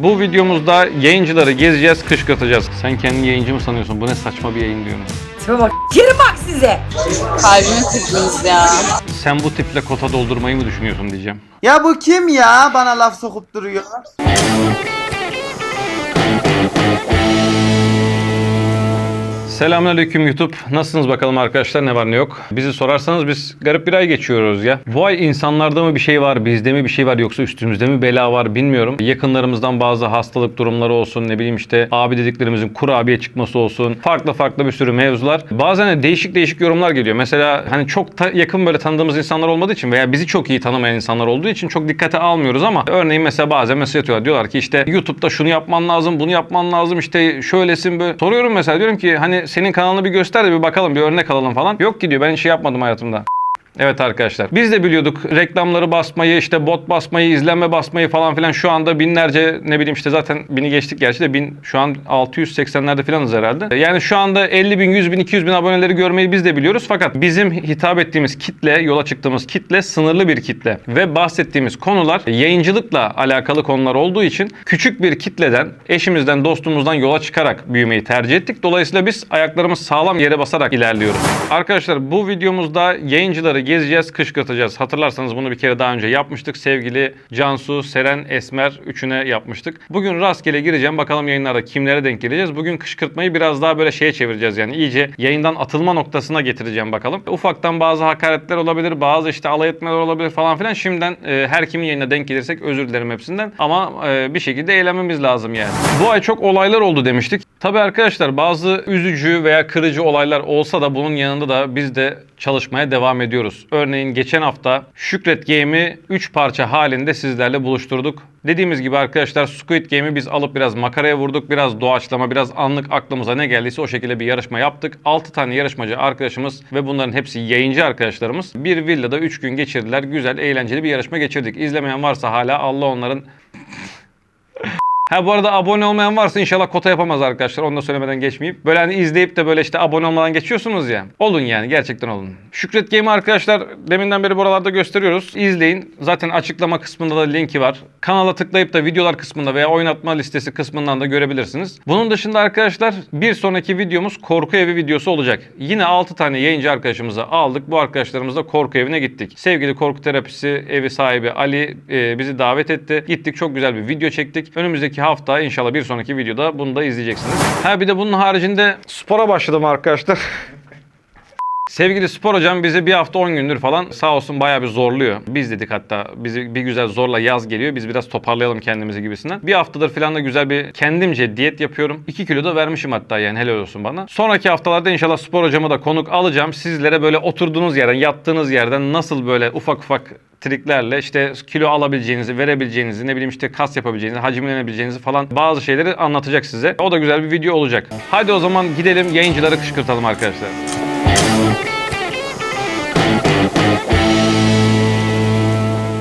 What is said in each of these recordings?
Bu videomuzda yayıncıları gezeceğiz, kışkırtacağız. Sen kendini yayıncı mı sanıyorsun? Bu ne saçma bir yayın diyorum. Tipe bak. Yerim bak size. Kalbimi kırdınız ya. Sen bu tiple kota doldurmayı mı düşünüyorsun diyeceğim. Ya bu kim ya? Bana laf sokup duruyor. Selamünaleyküm YouTube. Nasılsınız bakalım arkadaşlar ne var ne yok. Bizi sorarsanız biz garip bir ay geçiyoruz ya. Bu ay insanlarda mı bir şey var, bizde mi bir şey var yoksa üstümüzde mi bela var bilmiyorum. Yakınlarımızdan bazı hastalık durumları olsun ne bileyim işte abi dediklerimizin kurabiye çıkması olsun. Farklı farklı bir sürü mevzular. Bazen de değişik değişik yorumlar geliyor. Mesela hani çok yakın böyle tanıdığımız insanlar olmadığı için veya bizi çok iyi tanımayan insanlar olduğu için çok dikkate almıyoruz ama örneğin mesela bazen mesaj atıyorlar. Diyorlar ki işte YouTube'da şunu yapman lazım, bunu yapman lazım işte şöylesin böyle. Soruyorum mesela diyorum ki hani senin kanalını bir göster de bir bakalım bir örnek alalım falan. Yok ki diyor ben şey yapmadım hayatımda. Evet arkadaşlar. Biz de biliyorduk reklamları basmayı, işte bot basmayı, izlenme basmayı falan filan şu anda binlerce ne bileyim işte zaten bini geçtik gerçi de bin şu an 680'lerde filanız herhalde. Yani şu anda 50 bin, 100 bin, 200 bin aboneleri görmeyi biz de biliyoruz. Fakat bizim hitap ettiğimiz kitle, yola çıktığımız kitle sınırlı bir kitle. Ve bahsettiğimiz konular yayıncılıkla alakalı konular olduğu için küçük bir kitleden, eşimizden, dostumuzdan yola çıkarak büyümeyi tercih ettik. Dolayısıyla biz ayaklarımız sağlam yere basarak ilerliyoruz. Arkadaşlar bu videomuzda yayıncıları gezeceğiz, kışkırtacağız. Hatırlarsanız bunu bir kere daha önce yapmıştık. Sevgili Cansu, Seren, Esmer üçüne yapmıştık. Bugün rastgele gireceğim. Bakalım yayınlarda kimlere denk geleceğiz. Bugün kışkırtmayı biraz daha böyle şeye çevireceğiz yani. iyice yayından atılma noktasına getireceğim bakalım. Ufaktan bazı hakaretler olabilir, bazı işte alay etmeler olabilir falan filan. Şimdiden e, her kimin yayına denk gelirsek özür dilerim hepsinden. Ama e, bir şekilde eğlenmemiz lazım yani. Bu ay çok olaylar oldu demiştik. Tabii arkadaşlar bazı üzücü veya kırıcı olaylar olsa da bunun yanında da biz de çalışmaya devam ediyoruz. Örneğin geçen hafta Şükret Game'i 3 parça halinde sizlerle buluşturduk. Dediğimiz gibi arkadaşlar Squid Game'i biz alıp biraz makaraya vurduk. Biraz doğaçlama, biraz anlık aklımıza ne geldiyse o şekilde bir yarışma yaptık. 6 tane yarışmacı arkadaşımız ve bunların hepsi yayıncı arkadaşlarımız. Bir villada 3 gün geçirdiler. Güzel, eğlenceli bir yarışma geçirdik. İzlemeyen varsa hala Allah onların Ha bu arada abone olmayan varsa inşallah kota yapamaz arkadaşlar. Onu da söylemeden geçmeyeyim. Böyle hani izleyip de böyle işte abone olmadan geçiyorsunuz ya. Olun yani gerçekten olun. Şükret Game'i arkadaşlar deminden beri buralarda gösteriyoruz. İzleyin. Zaten açıklama kısmında da linki var. Kanala tıklayıp da videolar kısmında veya oynatma listesi kısmından da görebilirsiniz. Bunun dışında arkadaşlar bir sonraki videomuz korku evi videosu olacak. Yine 6 tane yayıncı arkadaşımızı aldık. Bu arkadaşlarımızla korku evine gittik. Sevgili korku terapisi evi sahibi Ali e, bizi davet etti. Gittik çok güzel bir video çektik. Önümüzdeki hafta inşallah bir sonraki videoda bunu da izleyeceksiniz. Ha bir de bunun haricinde spora başladım arkadaşlar. Sevgili spor hocam bizi bir hafta 10 gündür falan sağ olsun bayağı bir zorluyor. Biz dedik hatta bizi bir güzel zorla yaz geliyor. Biz biraz toparlayalım kendimizi gibisinden. Bir haftadır falan da güzel bir kendimce diyet yapıyorum. 2 kilo da vermişim hatta yani helal olsun bana. Sonraki haftalarda inşallah spor hocamı da konuk alacağım. Sizlere böyle oturduğunuz yerden, yattığınız yerden nasıl böyle ufak ufak triklerle işte kilo alabileceğinizi, verebileceğinizi, ne bileyim işte kas yapabileceğinizi, hacimlenebileceğinizi falan bazı şeyleri anlatacak size. O da güzel bir video olacak. Hadi o zaman gidelim yayıncıları kışkırtalım arkadaşlar.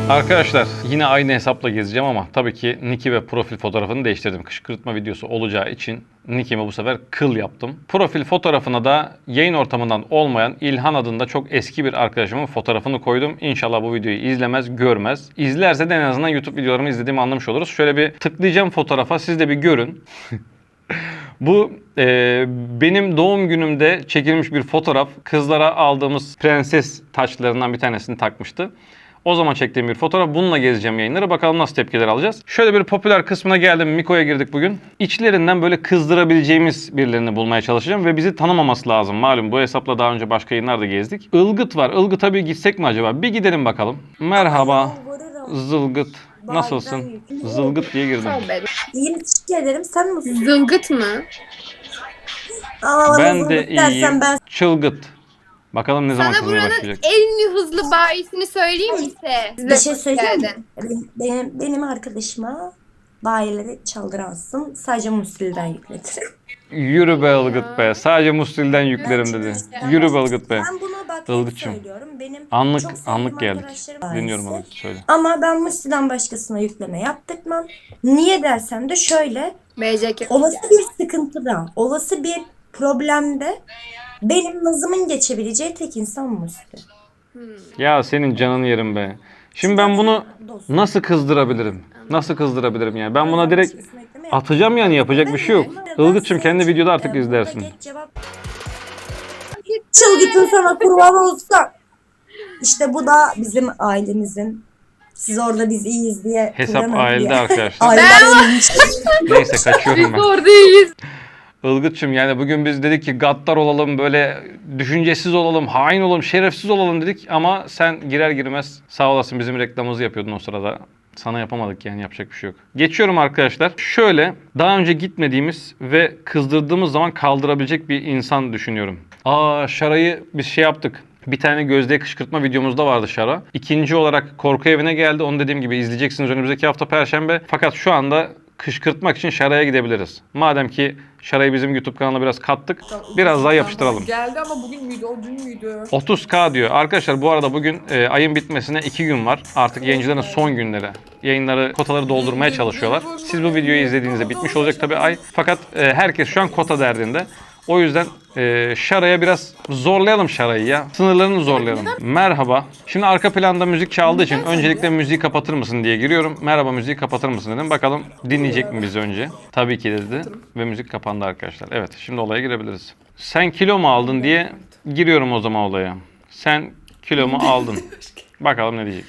Arkadaşlar yine aynı hesapla gezeceğim ama tabii ki Niki ve profil fotoğrafını değiştirdim. Kışkırtma videosu olacağı için Niki'mi bu sefer kıl yaptım. Profil fotoğrafına da yayın ortamından olmayan İlhan adında çok eski bir arkadaşımın fotoğrafını koydum. İnşallah bu videoyu izlemez, görmez. İzlerse de en azından YouTube videolarımı izlediğimi anlamış oluruz. Şöyle bir tıklayacağım fotoğrafa siz de bir görün. Bu e, benim doğum günümde çekilmiş bir fotoğraf. Kızlara aldığımız prenses taçlarından bir tanesini takmıştı. O zaman çektiğim bir fotoğraf. Bununla gezeceğim yayınları. Bakalım nasıl tepkiler alacağız. Şöyle bir popüler kısmına geldim. Miko'ya girdik bugün. İçlerinden böyle kızdırabileceğimiz birilerini bulmaya çalışacağım. Ve bizi tanımaması lazım. Malum bu hesapla daha önce başka yayınlarda gezdik. Ilgıt var. Ilgıt'a bir gitsek mi acaba? Bir gidelim bakalım. Merhaba. Zılgıt. Nasılsın? Zılgıt diye girdim. Yeni teşekkür ederim. Sen nasılsın? Zılgıt mı? Aa, Ben de dersen iyiyim. Ben Çılgıt. Bakalım ne zaman Sana kızmaya buranın başlayacak. en hızlı bayisini söyleyeyim mi size? bir şey söyleyeyim mi? Geldin. Benim, benim, arkadaşıma bayileri çaldıransın. Sadece Musil'den yükletirim. Yürü be Ilgıt be. Sadece Mustil'den yüklerim dedi. Yürü be Ilgıt be. Ben buna bak Ilgıt'cığım. söylüyorum. Benim Anlık çok sevdiğim anlık geldik. arkadaşlarım Dinliyorum ise. Ilgıt söyle. Ama ben Musil'den başkasına yükleme yaptırmam. Niye dersen de şöyle. BCK. Olası bir sıkıntıda, olası bir problemde benim nazımın geçebileceği tek insan Musil. Ya senin canını yerim be. Şimdi ben bunu nasıl kızdırabilirim? Nasıl kızdırabilirim yani? Ben buna direkt atacağım yani yapacak bir şey yok. Ilgıt'cığım kendi videoda artık izlersin. Çılgıtın sana kurban olsa. İşte bu da bizim ailemizin. Siz orada biz iyiyiz diye. Hesap Turan ailede arkadaşlar. Aileler ölmüş. Neyse kaçıyorum Biz ben. oradayız. Ilgıt'cığım yani bugün biz dedik ki gaddar olalım, böyle düşüncesiz olalım, hain olalım, şerefsiz olalım dedik. Ama sen girer girmez sağ olasın bizim reklamımızı yapıyordun o sırada. Sana yapamadık yani yapacak bir şey yok. Geçiyorum arkadaşlar. Şöyle daha önce gitmediğimiz ve kızdırdığımız zaman kaldırabilecek bir insan düşünüyorum. Aa Şara'yı biz şey yaptık. Bir tane gözde kışkırtma videomuzda vardı Şara. İkinci olarak korku evine geldi. Onu dediğim gibi izleyeceksiniz önümüzdeki hafta Perşembe. Fakat şu anda kışkırtmak için Şara'ya gidebiliriz. Madem ki Şara'yı bizim YouTube kanalına biraz kattık. Biraz daha yapıştıralım. Geldi ama bugün müydü o dün müydü? 30k diyor. Arkadaşlar bu arada bugün e, ayın bitmesine 2 gün var. Artık yayıncıların son günleri. Yayınları, kotaları doldurmaya çalışıyorlar. Siz bu videoyu izlediğinizde bitmiş olacak tabii ay. Fakat e, herkes şu an kota derdinde. O yüzden e, Şara'ya biraz zorlayalım Şara'yı ya. Sınırlarını zorlayalım. Merhaba. Şimdi arka planda müzik çaldığı için öncelikle müziği kapatır mısın diye giriyorum. Merhaba müziği kapatır mısın dedim. Bakalım dinleyecek mi bizi önce? Tabii ki dedi. Ve müzik kapandı arkadaşlar. Evet şimdi olaya girebiliriz. Sen kilo mu aldın diye giriyorum o zaman olaya. Sen kilo mu aldın? Bakalım ne diyecek.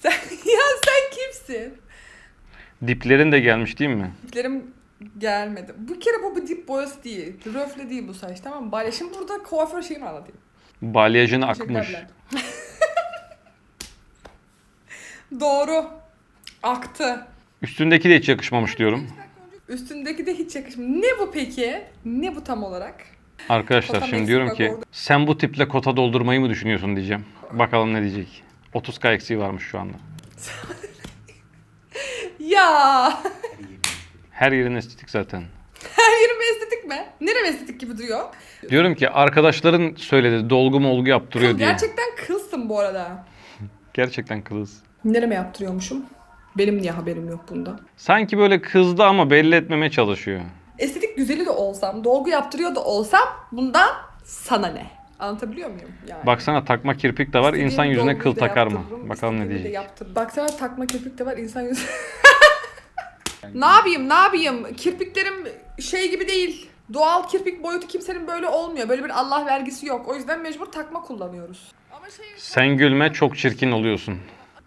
Sen, ya sen kimsin? Diplerin de gelmiş değil mi? Diplerim gelmedi. Bu kere bu bir dip boyası değil. Röfle değil bu saç tamam mı? Bari şimdi burada kuaför şeyimi anlatayım. Balyajını akmış. Doğru. Aktı. Üstündeki de hiç yakışmamış diyorum. Üstündeki de hiç yakışmıyor. Ne bu peki? Ne bu tam olarak? Arkadaşlar Kota şimdi diyorum ki orada. sen bu tiple kota doldurmayı mı düşünüyorsun diyeceğim. Bakalım ne diyecek. 30k eksiği varmış şu anda. Ya Her yerin estetik zaten. her yerim estetik mi? Nerem estetik gibi duruyor? Diyorum ki arkadaşların söyledi dolgu molgu yaptırıyor Kıl, diye. gerçekten kılsın bu arada. Gerçekten kız. Nereme yaptırıyormuşum? Benim niye haberim yok bundan? Sanki böyle kızdı ama belli etmemeye çalışıyor. Estetik güzeli de olsam, dolgu yaptırıyor da olsam bundan sana ne? Anlatabiliyor muyum? Yani. Baksana takma kirpik de var. İstediğim insan yüzüne dolguyu kıl da takar mı? yaptırırım, Bakalım ne istediğimi de diyecek. yaptırırım. Baksana takma kirpik de var insan yüzü. ne yapayım ne yapayım? Kirpiklerim şey gibi değil. Doğal kirpik boyutu kimsenin böyle olmuyor. Böyle bir Allah vergisi yok. O yüzden mecbur takma kullanıyoruz. Ama şey Sen gülme çok çirkin oluyorsun.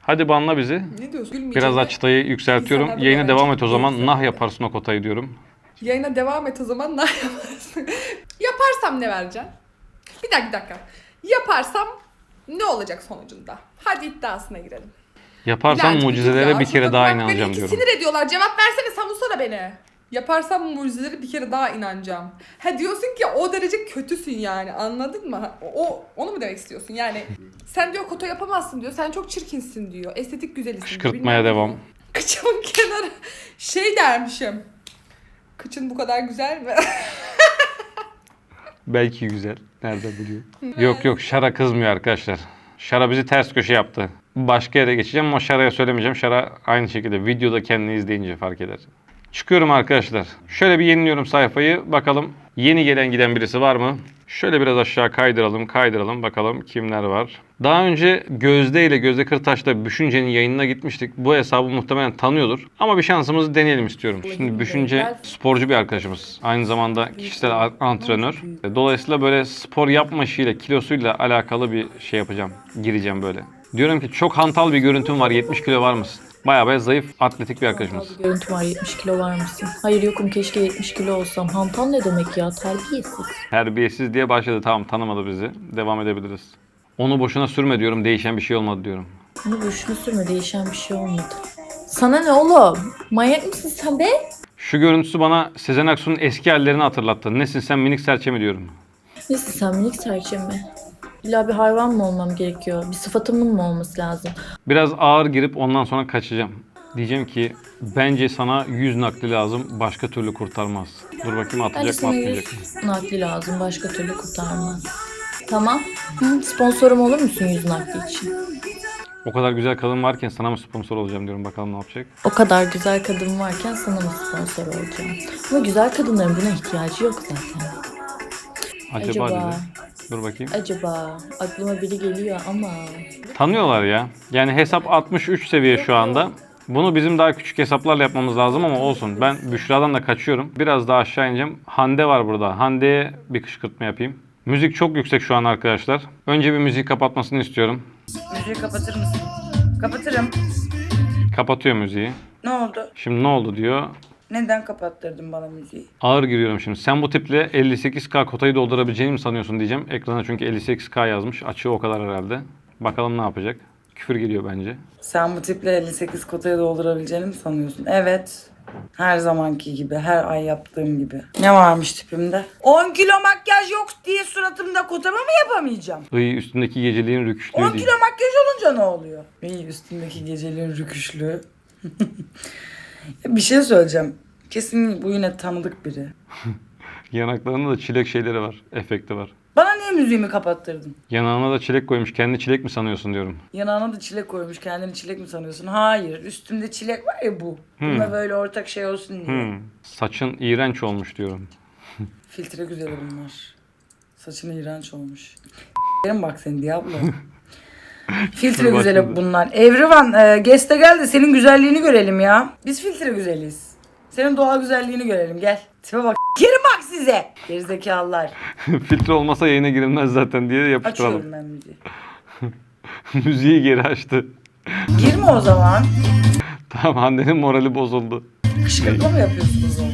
Hadi banla bizi. ne diyorsun? Gülmeyeceğim. Biraz daha çıtayı yükseltiyorum. İnsanlar Yayına böyle devam et o zaman. Nah yaparsın o kotayı diyorum. Yayına devam et o zaman ne yaparsın? Yaparsam ne vereceksin? Bir dakika bir dakika. Yaparsam ne olacak sonucunda? Hadi iddiasına girelim. Yaparsan Bülent, mucizelere ya. bir kere Şurada daha bak inanacağım beni diyorum. sinir ediyorlar. Cevap versene savunsana beni. Yaparsam mucizelere bir kere daha inanacağım. Ha diyorsun ki o derece kötüsün yani anladın mı? O onu mu demek istiyorsun? Yani sen diyor kota yapamazsın diyor. Sen çok çirkinsin diyor. Estetik güzelisin. Kışkırtmaya devam. Kıçımın kenarı şey dermişim. Kıçın bu kadar güzel mi? Belki güzel. Nerede biliyor? Yok yok Şara kızmıyor arkadaşlar. Şara bizi ters köşe yaptı. Başka yere geçeceğim ama Şara'ya söylemeyeceğim. Şara aynı şekilde videoda kendini izleyince fark eder. Çıkıyorum arkadaşlar. Şöyle bir yeniliyorum sayfayı. Bakalım yeni gelen giden birisi var mı? Şöyle biraz aşağı kaydıralım, kaydıralım. Bakalım kimler var. Daha önce Gözde ile Gözde Kırtaş'la Düşünce'nin yayınına gitmiştik. Bu hesabı muhtemelen tanıyordur. Ama bir şansımızı deneyelim istiyorum. Şimdi Düşünce sporcu bir arkadaşımız. Aynı zamanda kişisel antrenör. Dolayısıyla böyle spor yapma kilosuyla alakalı bir şey yapacağım. Gireceğim böyle. Diyorum ki çok hantal bir görüntüm var. 70 kilo var mısın? Bayağı bayağı zayıf, atletik bir arkadaşımız. Bir görüntü var 70 kilo var mısın? Hayır yokum keşke 70 kilo olsam. Hantal ne demek ya terbiyesiz. Terbiyesiz diye başladı. Tamam tanımadı bizi. Devam edebiliriz. Onu boşuna sürme diyorum. Değişen bir şey olmadı diyorum. Bunu boşuna sürme değişen bir şey olmadı. Sana ne oğlum? Manyak mısın sen be? Şu görüntüsü bana Sezen Aksu'nun eski hallerini hatırlattı. Nesin sen minik serçe mi diyorum. Neyse sen minik serçe mi? İlla bir hayvan mı olmam gerekiyor? Bir sıfatımın mı olması lazım? Biraz ağır girip ondan sonra kaçacağım. Diyeceğim ki bence sana 100 nakli lazım. Başka türlü kurtarmaz. Dur bakayım Bence atacak mı sana atmayacak mı? yüz nakli lazım. Başka türlü kurtarmaz. Tamam. Hı, sponsorum olur musun yüz nakli için? O kadar güzel kadın varken sana mı sponsor olacağım diyorum. Bakalım ne yapacak. O kadar güzel kadın varken sana mı sponsor olacağım? Ama güzel kadınların buna ihtiyacı yok zaten. Acaba, Acaba? dedi. Dur bakayım. Acaba aklıma biri geliyor ama Tanıyorlar ya. Yani hesap 63 seviye şu anda. Bunu bizim daha küçük hesaplarla yapmamız lazım ama olsun. Ben Büşra'dan da kaçıyorum. Biraz daha aşağı ineceğim. Hande var burada. Hande'ye bir kışkırtma yapayım. Müzik çok yüksek şu an arkadaşlar. Önce bir müziği kapatmasını istiyorum. Müziği kapatır mısın? Kapatırım. Kapatıyor müziği. Ne oldu? Şimdi ne oldu diyor. Neden kapattırdın bana müziği? Ağır giriyorum şimdi. Sen bu tiple 58K kotayı doldurabileceğini mi sanıyorsun diyeceğim. Ekrana çünkü 58K yazmış. Açığı o kadar herhalde. Bakalım ne yapacak. Küfür geliyor bence. Sen bu tiple 58 kotayı doldurabileceğini mi sanıyorsun? Evet. Her zamanki gibi, her ay yaptığım gibi. Ne varmış tipimde? 10 kilo makyaj yok diye suratımda kotama mı yapamayacağım? Iy üstündeki geceliğin rüküşlüğü 10 değil. kilo makyaj olunca ne oluyor? İyi üstündeki geceliğin rüküşlüğü. bir şey söyleyeceğim. Kesin bu yine tanıdık biri. Yanaklarında da çilek şeyleri var. Efekti var. Bana niye müziğimi kapattırdın? Yanağına da çilek koymuş. Kendi çilek mi sanıyorsun diyorum. Yanağına da çilek koymuş. Kendini çilek mi sanıyorsun? Hayır. Üstümde çilek var ya bu. Bununla böyle ortak şey olsun diye. Hmm. Saçın iğrenç olmuş diyorum. Filtre güzeli bunlar. Saçın iğrenç olmuş. Yerim bak seni Diablo. filtre güzeli bunlar. Evrivan e, Geste gel de senin güzelliğini görelim ya. Biz filtre güzeliyiz. Senin doğal güzelliğini görelim gel. Tipe bak. Geri bak size. Gerizekalılar. Filtre olmasa yayına girilmez zaten diye yapıştıralım. Açıyorum ben müziği. Müziği geri açtı. Girme o zaman. Tamam Hande'nin morali bozuldu. Kışkırtma mı yapıyorsunuz onu?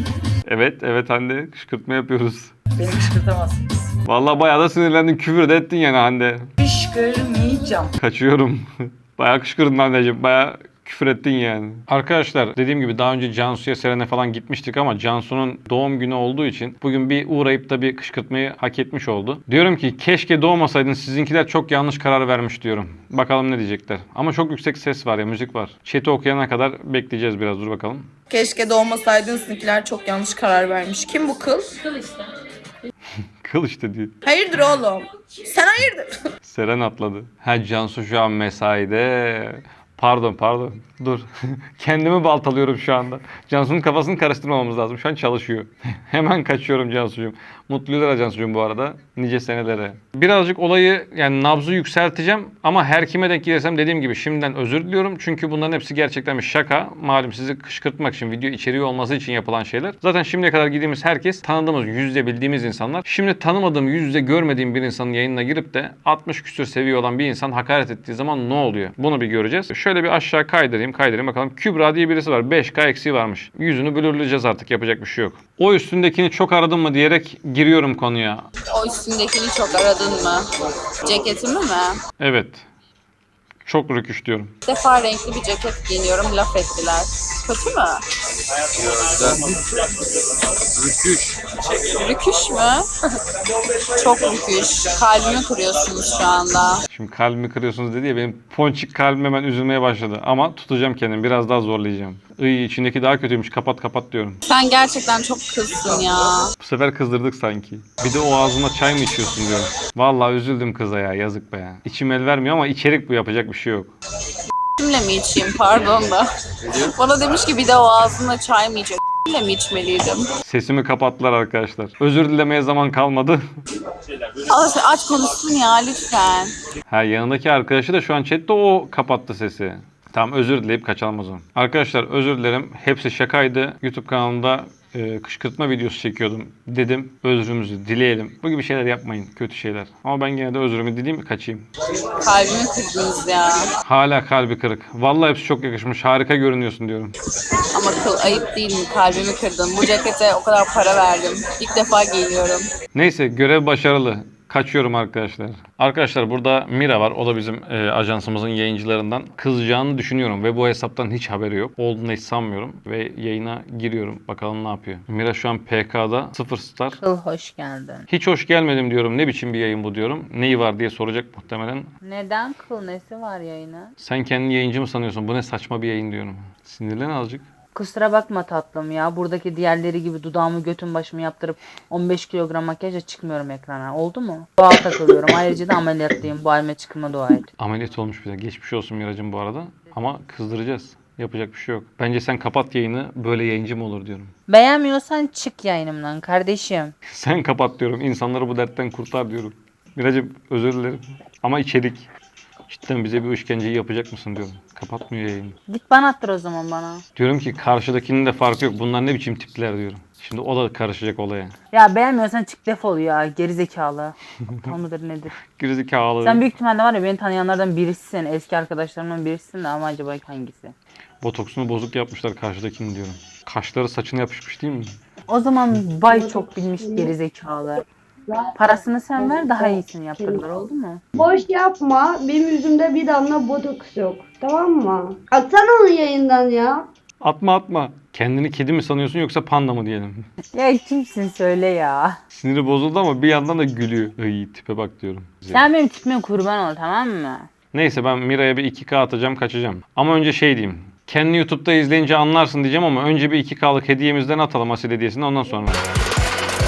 Evet, evet Hande. Kışkırtma yapıyoruz. Beni kışkırtamazsınız. Vallahi bayağı da sinirlendin. Küfür de ettin yani Hande. Kışkırmayacağım. Kaçıyorum. bayağı kışkırdın anneciğim. Bayağı küfür ettin yani. Arkadaşlar dediğim gibi daha önce Cansu'ya Seren'e falan gitmiştik ama Cansu'nun doğum günü olduğu için bugün bir uğrayıp da bir kışkırtmayı hak etmiş oldu. Diyorum ki keşke doğmasaydın sizinkiler çok yanlış karar vermiş diyorum. Bakalım ne diyecekler. Ama çok yüksek ses var ya müzik var. Chat'i okuyana kadar bekleyeceğiz biraz dur bakalım. Keşke doğmasaydın sizinkiler çok yanlış karar vermiş. Kim bu kıl? Kıl işte diyor. Hayırdır oğlum? Sen hayırdır? Seren atladı. Ha Cansu şu an mesaide. Pardon pardon. Dur. Kendimi baltalıyorum şu anda. Cansu'nun kafasını karıştırmamamız lazım. Şu an çalışıyor. Hemen kaçıyorum Cansu'cum. Mutlu Cansu'cum bu arada. Nice senelere. Birazcık olayı yani nabzı yükselteceğim. Ama her kime denk gelirsem dediğim gibi şimdiden özür diliyorum. Çünkü bunların hepsi gerçekten bir şaka. Malum sizi kışkırtmak için, video içeriği olması için yapılan şeyler. Zaten şimdiye kadar gittiğimiz herkes tanıdığımız, yüzde bildiğimiz insanlar. Şimdi tanımadığım, yüzde görmediğim bir insanın yayınına girip de 60 küsür seviye olan bir insan hakaret ettiği zaman ne oluyor? Bunu bir göreceğiz. Şöyle bir aşağı kaydırayım, kaydırayım bakalım. Kübra diye birisi var. 5K eksiği varmış. Yüzünü blurlayacağız artık. Yapacak bir şey yok. O üstündekini çok aradın mı diyerek giriyorum konuya. O üstündekini çok aradın mı? Ceketimi mi? Evet. Çok rüküş diyorum. İlk defa renkli bir ceket giyiniyorum laf ettiler. Kötü mü? Rüküş. Rüküş mü? çok rüküş. Kalbimi kırıyorsunuz şu anda. Şimdi kalbimi kırıyorsunuz dedi ya benim ponçik kalbim hemen üzülmeye başladı. Ama tutacağım kendimi biraz daha zorlayacağım. Iy içindeki daha kötüymüş kapat kapat diyorum. Sen gerçekten çok kızsın ya. Bu sefer kızdırdık sanki. Bir de o ağzına çay mı içiyorsun diyorum. Vallahi üzüldüm kıza ya yazık be ya. İçim el vermiyor ama içerik bu yapacak bir şey yok. Kimle mi içeyim pardon da. Bana demiş ki bir de o ağzına çay mı içecek? Kimle mi içmeliydim? Sesimi kapattılar arkadaşlar. Özür dilemeye zaman kalmadı. Al sen aç konuşsun ya lütfen. ha yanındaki arkadaşı da şu an chatte o kapattı sesi. Tamam özür dileyip kaçalım o zaman. Arkadaşlar özür dilerim. Hepsi şakaydı. YouTube kanalımda e, kışkırtma videosu çekiyordum. Dedim özrümüzü dileyelim. Bu gibi şeyler yapmayın. Kötü şeyler. Ama ben gene de özrümü dileyim kaçayım. Kalbimi kırdınız ya. Hala kalbi kırık. Vallahi hepsi çok yakışmış. Harika görünüyorsun diyorum. Ama kıl ayıp değil mi? Kalbimi kırdın. Bu cekete o kadar para verdim. İlk defa giyiniyorum. Neyse görev başarılı. Kaçıyorum arkadaşlar. Arkadaşlar burada Mira var. O da bizim e, ajansımızın yayıncılarından. Kızacağını düşünüyorum ve bu hesaptan hiç haberi yok. Olduğunu hiç sanmıyorum. Ve yayına giriyorum. Bakalım ne yapıyor. Mira şu an PK'da 0 star. Kıl hoş geldin. Hiç hoş gelmedim diyorum. Ne biçim bir yayın bu diyorum. Neyi var diye soracak muhtemelen. Neden kıl nesi var yayını? Sen kendini yayıncı mı sanıyorsun? Bu ne saçma bir yayın diyorum. Sinirlen azıcık. Kusura bakma tatlım ya. Buradaki diğerleri gibi dudağımı götüm başımı yaptırıp 15 kilogram makyajla çıkmıyorum ekrana. Oldu mu? Doğal takılıyorum. Ayrıca da ameliyatlıyım. Bu halime çıkma dua et. Ameliyat olmuş bir de. Geçmiş olsun Miracım bu arada. Ama kızdıracağız. Yapacak bir şey yok. Bence sen kapat yayını. Böyle yayıncı mı olur diyorum. Beğenmiyorsan çık yayınımdan kardeşim. Sen kapat diyorum. İnsanları bu dertten kurtar diyorum. Miracım özür dilerim. Ama içerik. Cidden bize bir işkenceyi yapacak mısın diyorum. Kapatmıyor yayını. Git bana attır o zaman bana. Diyorum ki karşıdakinin de farkı yok. Bunlar ne biçim tipler diyorum. Şimdi o da karışacak olaya. Ya beğenmiyorsan çık defol ya. Geri zekalı. Aptal mıdır nedir? Gerizekalı. Sen büyük ihtimalle var ya beni tanıyanlardan birisin. Eski arkadaşlarımdan birisin de ama acaba hangisi? Botoksunu bozuk yapmışlar karşıdakini diyorum. Kaşları saçına yapışmış değil mi? O zaman bay çok bilmiş geri zekalı. Parasını sen ver daha iyisini yaptırırlar oldu mu? Boş yapma. Benim yüzümde bir damla botoks yok. Tamam mı? Atsana onu yayından ya. Atma atma. Kendini kedi mi sanıyorsun yoksa panda mı diyelim. Ya kimsin söyle ya. Siniri bozuldu ama bir yandan da gülüyor. Ay tipe bak diyorum. Sen benim tipime kurban ol tamam mı? Neyse ben Mira'ya bir 2K atacağım kaçacağım. Ama önce şey diyeyim. Kendi YouTube'da izleyince anlarsın diyeceğim ama önce bir 2K'lık hediyemizden atalım asil hediyesini ondan sonra.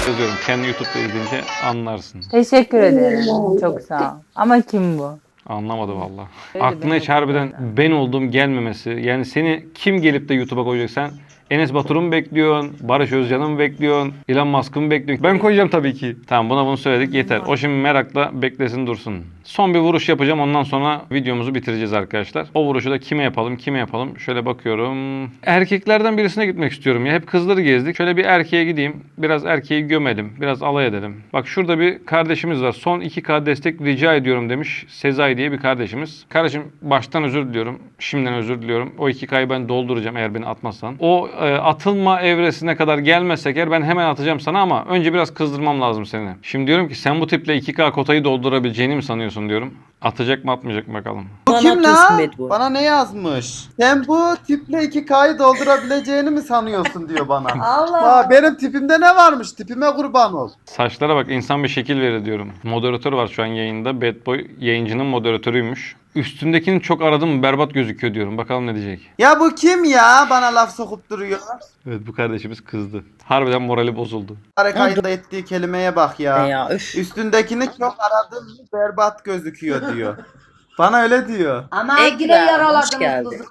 Yazıyorum kendi YouTube'da izleyince anlarsın. Teşekkür ederim. Çok sağ ol. Ama kim bu? Anlamadı valla. Öyle Aklına ben hiç harbiden ben olduğum gelmemesi. Yani seni kim gelip de YouTube'a koyacak sen? Enes Batur'u mu bekliyorsun? Barış Özcan'ı mı bekliyorsun? Elon Musk'ı mı bekliyorsun? Ben koyacağım tabii ki. Tamam buna bunu söyledik yeter. O şimdi merakla beklesin dursun. Son bir vuruş yapacağım ondan sonra videomuzu bitireceğiz arkadaşlar. O vuruşu da kime yapalım kime yapalım? Şöyle bakıyorum. Erkeklerden birisine gitmek istiyorum ya. Hep kızları gezdik. Şöyle bir erkeğe gideyim. Biraz erkeği gömelim. Biraz alay edelim. Bak şurada bir kardeşimiz var. Son 2K destek rica ediyorum demiş. Sezai diye bir kardeşimiz. Kardeşim baştan özür diliyorum. Şimdiden özür diliyorum. O 2K'yı ben dolduracağım eğer beni atmazsan. O atılma evresine kadar gelmezsek eğer ben hemen atacağım sana ama önce biraz kızdırmam lazım seni. Şimdi diyorum ki sen bu tiple 2K kotayı doldurabileceğini mi sanıyorsun diyorum. Atacak mı atmayacak mı bakalım. Bu Bana kim la? Bana ne yazmış? Sen bu tiple 2K'yı doldurabileceğini mi sanıyorsun diyor bana. Allah. Aa, benim tipimde ne varmış? Tipime kurban ol. Saçlara bak insan bir şekil verir diyorum. Moderatör var şu an yayında. Bad Boy yayıncının moderatörüymüş. Üstündekini çok aradım berbat gözüküyor diyorum. Bakalım ne diyecek. Ya bu kim ya? Bana laf sokup duruyor. Evet bu kardeşimiz kızdı. Harbiden morali bozuldu. Harekayında ettiği kelimeye bak ya. E ya. Üstündekini çok aradım berbat gözüküyor diyor. Bana öyle diyor. Ama yaraladınız hoş geldin. kızı.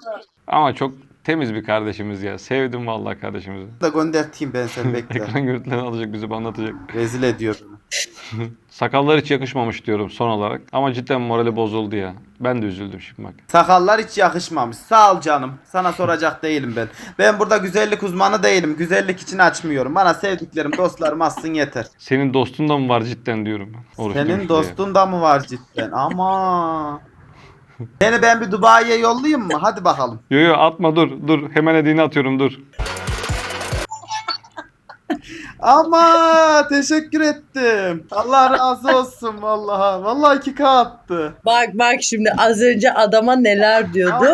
Ama çok temiz bir kardeşimiz ya. Sevdim vallahi kardeşimizi. Da gönderteyim ben seni bekle. Ekran görüntülerini alacak bizi anlatacak. Rezil ediyor. Sakallar hiç yakışmamış diyorum son olarak. Ama cidden morali bozuldu ya. Ben de üzüldüm şimdi bak. Sakallar hiç yakışmamış. Sağ ol canım. Sana soracak değilim ben. Ben burada güzellik uzmanı değilim. Güzellik için açmıyorum. Bana sevdiklerim, dostlarım assın yeter. Senin dostun da mı var cidden diyorum ben. Oruç demiş Senin diye. dostun da mı var cidden? Ama. Seni ben bir Dubai'ye yollayayım mı? Hadi bakalım. Yo yo atma dur dur. Hemen hediyeni atıyorum dur. Ama teşekkür ettim. Allah razı olsun vallahi. Vallahi 2K attı. Bak bak şimdi az önce adama neler diyordu.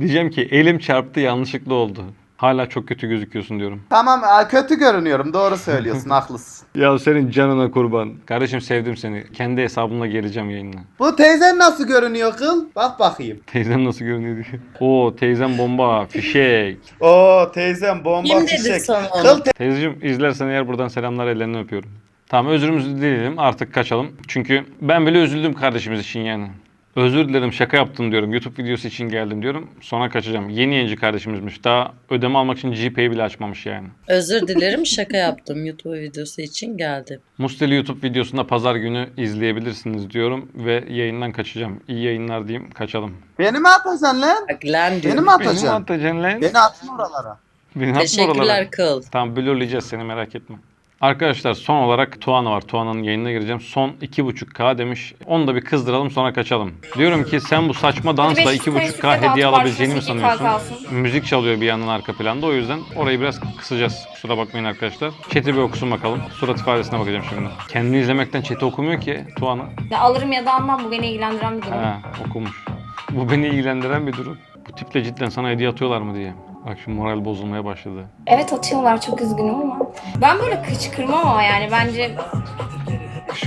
Diyeceğim ki elim çarptı yanlışlıkla oldu. Hala çok kötü gözüküyorsun diyorum. Tamam kötü görünüyorum. Doğru söylüyorsun. haklısın. Ya senin canına kurban. Kardeşim sevdim seni. Kendi hesabımla geleceğim yayına. Bu teyzen nasıl görünüyor kıl? Bak bakayım. Teyzem nasıl görünüyor diye. Oo teyzem bomba, fişek. Oo teyzem bomba Kim dedi fişek. sana onu? Kıl Teyzeciğim izlersen eğer buradan selamlar ellerini öpüyorum. Tamam özrümüzü dileyelim artık kaçalım. Çünkü ben bile üzüldüm kardeşimiz için yani. Özür dilerim şaka yaptım diyorum. YouTube videosu için geldim diyorum. Sonra kaçacağım. Yeni yayıncı kardeşimizmiş. Daha ödeme almak için GPay'i bile açmamış yani. Özür dilerim şaka yaptım YouTube videosu için geldim. Musteli YouTube videosunda pazar günü izleyebilirsiniz diyorum. Ve yayından kaçacağım. İyi yayınlar diyeyim kaçalım. Beni mi atacaksın lan? Bak lan Beni diyorum. mi Beni mi atacaksın? atacaksın lan? Beni atma oralara. Beni atma oralara. Teşekkürler kıl. Tamam blurlayacağız seni merak etme. Arkadaşlar son olarak Tuana var. Tuana'nın yayınına gireceğim. Son 2.5K demiş. Onu da bir kızdıralım sonra kaçalım. Diyorum ki sen bu saçma dansla 2.5K hediye alabileceğini mi sanıyorsun? Müzik çalıyor bir yandan arka planda. O yüzden orayı biraz kısacağız. Kusura bakmayın arkadaşlar. Chat'i bir okusun bakalım. Surat ifadesine bakacağım şimdi. Kendini izlemekten chat'i okumuyor ki Tuana. Ya alırım ya da almam bu beni ilgilendiren bir durum. Ha okumuş. Bu beni ilgilendiren bir durum. Tiple cidden sana hediye atıyorlar mı diye. Bak şu moral bozulmaya başladı. Evet atıyorlar çok üzgünüm ama. Ben böyle kışkırmam ama yani bence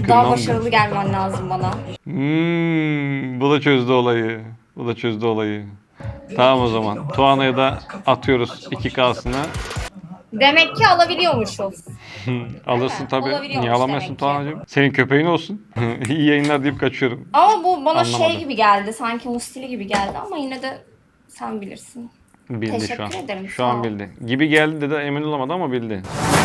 daha mı? başarılı gelmen lazım bana. Hmm, bu da çözdü olayı. Bu da çözdü olayı. Tamam o zaman. Tuana'ya da atıyoruz 2K'sını. Demek ki alabiliyormuşuz. Alırsın tabii. olabiliyormuş Niye alamıyorsun demek ki. Tuana'cığım? Senin köpeğin olsun. İyi yayınlar deyip kaçıyorum. Ama bu bana Anlamadım. şey gibi geldi. Sanki mustili gibi geldi ama yine de sen bilirsin. Bildi Teşekkür şu an. ederim, Şu an bildi. Gibi geldi dedi emin olamadı ama bildi.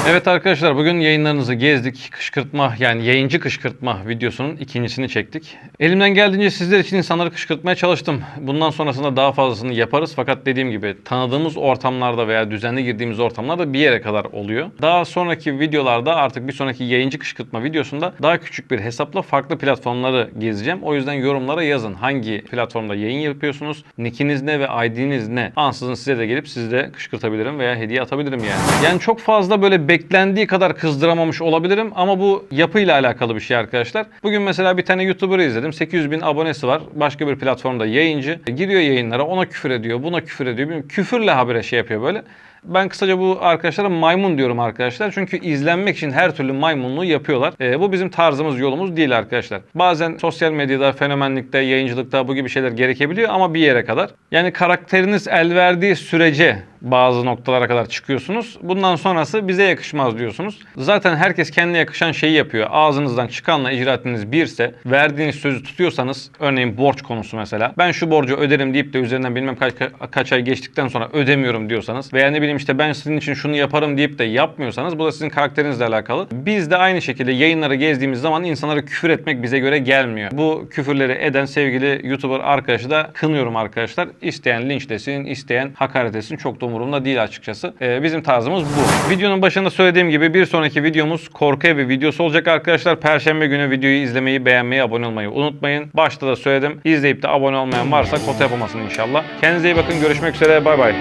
Evet arkadaşlar bugün yayınlarınızı gezdik. Kışkırtma yani yayıncı kışkırtma videosunun ikincisini çektik. Elimden geldiğince sizler için insanları kışkırtmaya çalıştım. Bundan sonrasında daha fazlasını yaparız. Fakat dediğim gibi tanıdığımız ortamlarda veya düzenli girdiğimiz ortamlarda bir yere kadar oluyor. Daha sonraki videolarda artık bir sonraki yayıncı kışkırtma videosunda daha küçük bir hesapla farklı platformları gezeceğim. O yüzden yorumlara yazın. Hangi platformda yayın yapıyorsunuz? Nickiniz ne ve ID'niz ne? Ansızın size de gelip sizi de kışkırtabilirim veya hediye atabilirim yani. Yani çok fazla böyle beklendiği kadar kızdıramamış olabilirim ama bu yapıyla alakalı bir şey arkadaşlar. Bugün mesela bir tane YouTuber izledim. 800 bin abonesi var. Başka bir platformda yayıncı. Giriyor yayınlara ona küfür ediyor, buna küfür ediyor. Küfürle habire şey yapıyor böyle. Ben kısaca bu arkadaşlara maymun diyorum arkadaşlar. Çünkü izlenmek için her türlü maymunluğu yapıyorlar. Ee, bu bizim tarzımız, yolumuz değil arkadaşlar. Bazen sosyal medyada, fenomenlikte, yayıncılıkta bu gibi şeyler gerekebiliyor ama bir yere kadar. Yani karakteriniz el verdiği sürece bazı noktalara kadar çıkıyorsunuz. Bundan sonrası bize yakışmaz diyorsunuz. Zaten herkes kendine yakışan şeyi yapıyor. Ağzınızdan çıkanla icraatiniz birse, verdiğiniz sözü tutuyorsanız, örneğin borç konusu mesela. Ben şu borcu öderim deyip de üzerinden bilmem kaç, kaç ay geçtikten sonra ödemiyorum diyorsanız veya ne bileyim işte ben sizin için şunu yaparım deyip de yapmıyorsanız bu da sizin karakterinizle alakalı. Biz de aynı şekilde yayınları gezdiğimiz zaman insanlara küfür etmek bize göre gelmiyor. Bu küfürleri eden sevgili YouTuber arkadaşı da kınıyorum arkadaşlar. İsteyen linçlesin, isteyen hakaret etsin çok da umurumda değil açıkçası. Ee, bizim tarzımız bu. Videonun başında söylediğim gibi bir sonraki videomuz korku evi videosu olacak arkadaşlar. Perşembe günü videoyu izlemeyi, beğenmeyi, abone olmayı unutmayın. Başta da söyledim. İzleyip de abone olmayan varsa kota yapamasın inşallah. Kendinize iyi bakın. Görüşmek üzere. Bay bay.